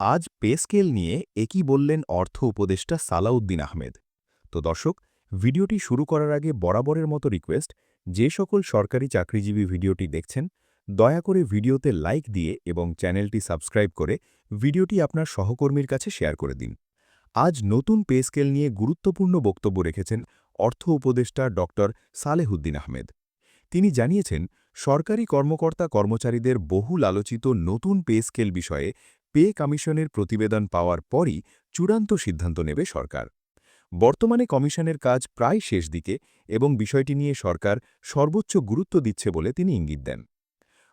আজ pay scale নিয়ে একই বললেন অর্থ উপদেষ্টা সালাউদ্দিন আহমেদ। তো দর্শক, ভিডিওটি শুরু করার আগে বরাবরের মতো রিকোয়েস্ট, যে সকল সরকারি চাকরিজীবী ভিডিওটি দেখছেন, দয়া করে ভিডিওতে লাইক দিয়ে এবং চ্যানেলটি সাবস্ক্রাইব করে ভিডিওটি আপনার সহকর্মীর কাছে শেয়ার করে দিন। আজ নতুন পে স্কেল নিয়ে গুরুত্বপূর্ণ বক্তব্য রেখেছেন অর্থ উপদেষ্টা ড সালেহুদ্দিন আহমেদ। তিনি জানিয়েছেন, সরকারি কর্মকর্তা কর্মচারীদের বহুল আলোচিত নতুন পে স্কেল বিষয়ে পে কমিশনের প্রতিবেদন পাওয়ার পরই চূড়ান্ত সিদ্ধান্ত নেবে সরকার। বর্তমানে কমিশনের কাজ প্রায় শেষ দিকে এবং বিষয়টি নিয়ে সরকার সর্বোচ্চ গুরুত্ব দিচ্ছে বলে তিনি ইঙ্গিত দেন।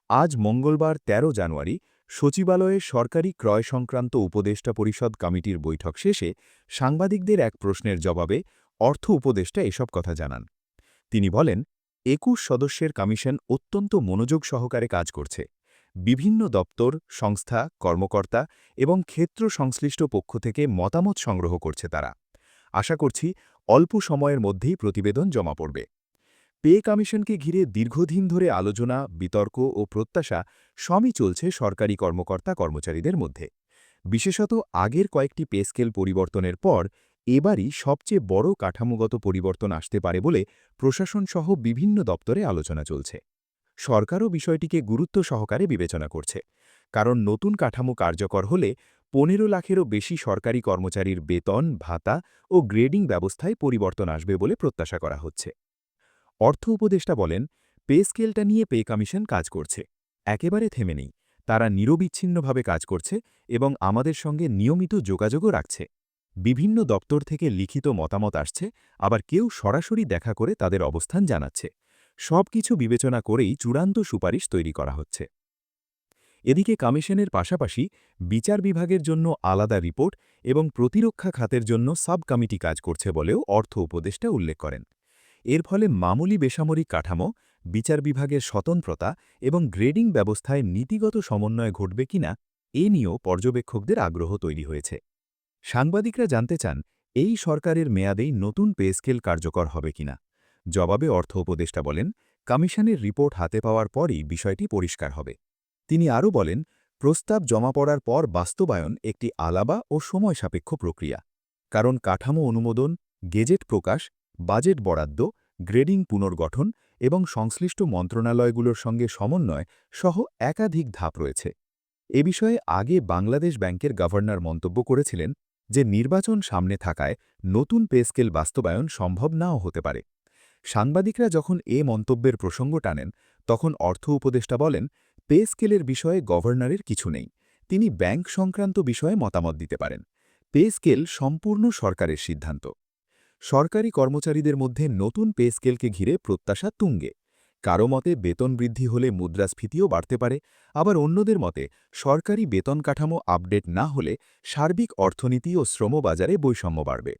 আজ মঙ্গলবার ১৩ জানুয়ারি সচিবালয়ে সরকারি ক্রয় সংক্রান্ত উপদেষ্টা পরিষদ কমিটির বৈঠক শেষে সাংবাদিকদের এক প্রশ্নের জবাবে অর্থ উপদেষ্টা এসব কথা জানান। তিনি বলেন, একুশ সদস্যের কমিশন অত্যন্ত মনোযোগ সহকারে কাজ করছে। বিভিন্ন দপ্তর, সংস্থা, কর্মকর্তা এবং ক্ষেত্র সংশ্লিষ্ট পক্ষ থেকে মতামত সংগ্রহ করছে তারা। আশা করছি অল্প সময়ের মধ্যেই প্রতিবেদন জমা পড়বে। পে কমিশনকে ঘিরে দীর্ঘদিন ধরে আলোচনা, বিতর্ক ও প্রত্যাশা সবই চলছে সরকারি কর্মকর্তা কর্মচারীদের মধ্যে। বিশেষত আগের কয়েকটি পে স্কেল পরিবর্তনের পর এবারই সবচেয়ে বড় কাঠামোগত পরিবর্তন আসতে পারে বলে প্রশাসনসহ বিভিন্ন দপ্তরে আলোচনা চলছে। সরকারও বিষয়টিকে গুরুত্ব সহকারে বিবেচনা করছে। কারণ নতুন কাঠামো কার্যকর হলে পনেরো লাখেরও বেশি সরকারি কর্মচারীর বেতন, ভাতা ও গ্রেডিং ব্যবস্থায় পরিবর্তন আসবে বলে প্রত্যাশা করা হচ্ছে। অর্থ উপদেষ্টা বলেন, পে স্কেলটা নিয়ে পে কমিশন কাজ করছে। একেবারে থেমে নেই। তারা নিরবিচ্ছিন্নভাবে কাজ করছে এবং আমাদের সঙ্গে নিয়মিত যোগাযোগও রাখছে। বিভিন্ন দপ্তর থেকে লিখিত মতামত আসছে, আবার কেউ সরাসরি দেখা করে তাদের অবস্থান জানাচ্ছে। সব কিছু বিবেচনা করেই চূড়ান্ত সুপারিশ তৈরি করা হচ্ছে। এদিকে কমিশনের পাশাপাশি বিচার বিভাগের জন্য আলাদা রিপোর্ট এবং প্রতিরক্ষা খাতের জন্য সাব কমিটি কাজ করছে বলেও অর্থ উপদেষ্টা উল্লেখ করেন। এর ফলে মামুলি বেসামরিক কাঠামো, বিচার বিভাগের স্বতন্ত্রতা এবং গ্রেডিং ব্যবস্থায় নীতিগত সমন্বয় ঘটবে কিনা, এ নিয়েও পর্যবেক্ষকদের আগ্রহ তৈরি হয়েছে। সাংবাদিকরা জানতে চান, এই সরকারের মেয়াদেই নতুন পে স্কেল কার্যকর হবে কিনা। জবাবে অর্থ উপদেষ্টা বলেন, কমিশনের রিপোর্ট হাতে পাওয়ার পরই বিষয়টি পরিষ্কার হবে। তিনি আরও বলেন, প্রস্তাব জমা পড়ার পর বাস্তবায়ন একটি আলাবা ও সময় সাপেক্ষ প্রক্রিয়া। কারণ কাঠামো অনুমোদন, গেজেট প্রকাশ, বাজেট বরাদ্দ, গ্রেডিং পুনর্গঠন এবং সংশ্লিষ্ট মন্ত্রণালয়গুলোর সঙ্গে সমন্বয় সহ একাধিক ধাপ রয়েছে। এ বিষয়ে আগে বাংলাদেশ ব্যাংকের গভর্নর মন্তব্য করেছিলেন যে, নির্বাচন সামনে থাকায় নতুন পেস্কেল বাস্তবায়ন সম্ভব নাও হতে পারে। সাংবাদিকরা যখন এ মন্তব্যের প্রসঙ্গ টানেন, তখন অর্থ উপদেষ্টা বলেন, পে স্কেলের বিষয়ে গভর্নরের কিছু নেই। তিনি ব্যাংক সংক্রান্ত বিষয়ে মতামত দিতে পারেন। পে স্কেল সম্পূর্ণ সরকারের সিদ্ধান্ত। সরকারি কর্মচারীদের মধ্যে নতুন পে স্কেলকে ঘিরে প্রত্যাশা তুঙ্গে। কারও মতে বেতন বৃদ্ধি হলে মুদ্রাস্ফীতিও বাড়তে পারে, আবার অন্যদের মতে সরকারি বেতন কাঠামো আপডেট না হলে সার্বিক অর্থনীতি ও শ্রমবাজারে বৈষম্য বাড়বে।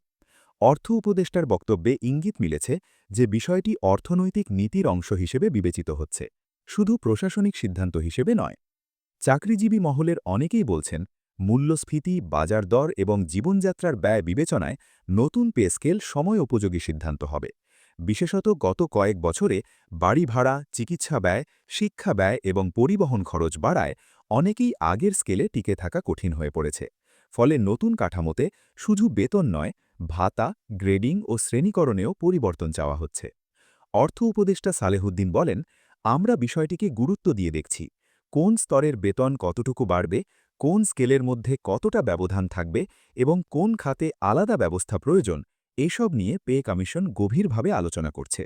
অর্থ উপদেষ্টার বক্তব্যে ইঙ্গিত মিলেছে যে বিষয়টি অর্থনৈতিক নীতির অংশ হিসেবে বিবেচিত হচ্ছে, শুধু প্রশাসনিক সিদ্ধান্ত হিসেবে নয়। চাকরিজীবী মহলের অনেকেই বলছেন, মূল্যস্ফীতি, বাজার দর এবং জীবনযাত্রার ব্যয় বিবেচনায় নতুন পে স্কেল সময় উপযোগী সিদ্ধান্ত হবে। বিশেষত গত কয়েক বছরে বাড়ি ভাড়া, চিকিৎসা ব্যয়, শিক্ষা ব্যয় এবং পরিবহন খরচ বাড়ায় অনেকেই আগের স্কেলে টিকে থাকা কঠিন হয়ে পড়েছে। ফলে নতুন কাঠামোতে শুধু বেতন নয় ভাতা, গ্রেডিং ও শ্রেণীকরণেও পরিবর্তন চাওয়া হচ্ছে। অর্থ উপদেষ্টা সালেহুদ্দিন বলেন, আমরা বিষয়টিকে গুরুত্ব দিয়ে দেখছি। কোন স্তরের বেতন কতটুকু বাড়বে, কোন স্কেলের মধ্যে কতটা ব্যবধান থাকবে এবং কোন খাতে আলাদা ব্যবস্থা প্রয়োজন, এসব নিয়ে পে কমিশন গভীরভাবে আলোচনা করছে।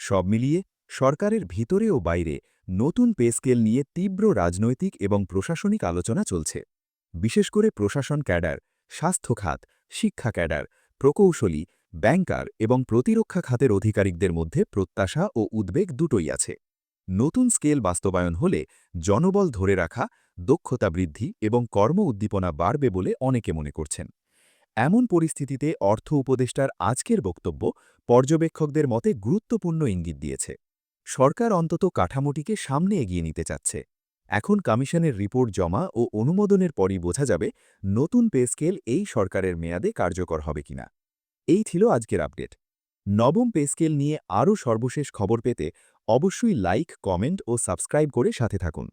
সব মিলিয়ে সরকারের ভিতরে ও বাইরে নতুন পে স্কেল নিয়ে তীব্র রাজনৈতিক এবং প্রশাসনিক আলোচনা চলছে। বিশেষ করে প্রশাসন ক্যাডার, স্বাস্থ্য খাত, শিক্ষা ক্যাডার প্রকৌশলী, ব্যাংকার এবং প্রতিরক্ষা খাতের অধিকারিকদের মধ্যে প্রত্যাশা ও উদ্বেগ দুটোই আছে। নতুন স্কেল বাস্তবায়ন হলে জনবল ধরে রাখা, দক্ষতা বৃদ্ধি এবং কর্ম উদ্দীপনা বাড়বে বলে অনেকে মনে করছেন। এমন পরিস্থিতিতে অর্থ উপদেষ্টার আজকের বক্তব্য পর্যবেক্ষকদের মতে গুরুত্বপূর্ণ ইঙ্গিত দিয়েছে। সরকার অন্তত কাঠামোটিকে সামনে এগিয়ে নিতে চাচ্ছে। এখন কমিশনের রিপোর্ট জমা ও অনুমোদনের পরই বোঝা যাবে নতুন পে স্কেল এই সরকারের মেয়াদে কার্যকর হবে কিনা। এই ছিল আজকের আপডেট। নবম পে স্কেল নিয়ে আরও সর্বশেষ খবর পেতে অবশ্যই লাইক, কমেন্ট ও সাবস্ক্রাইব করে সাথে থাকুন।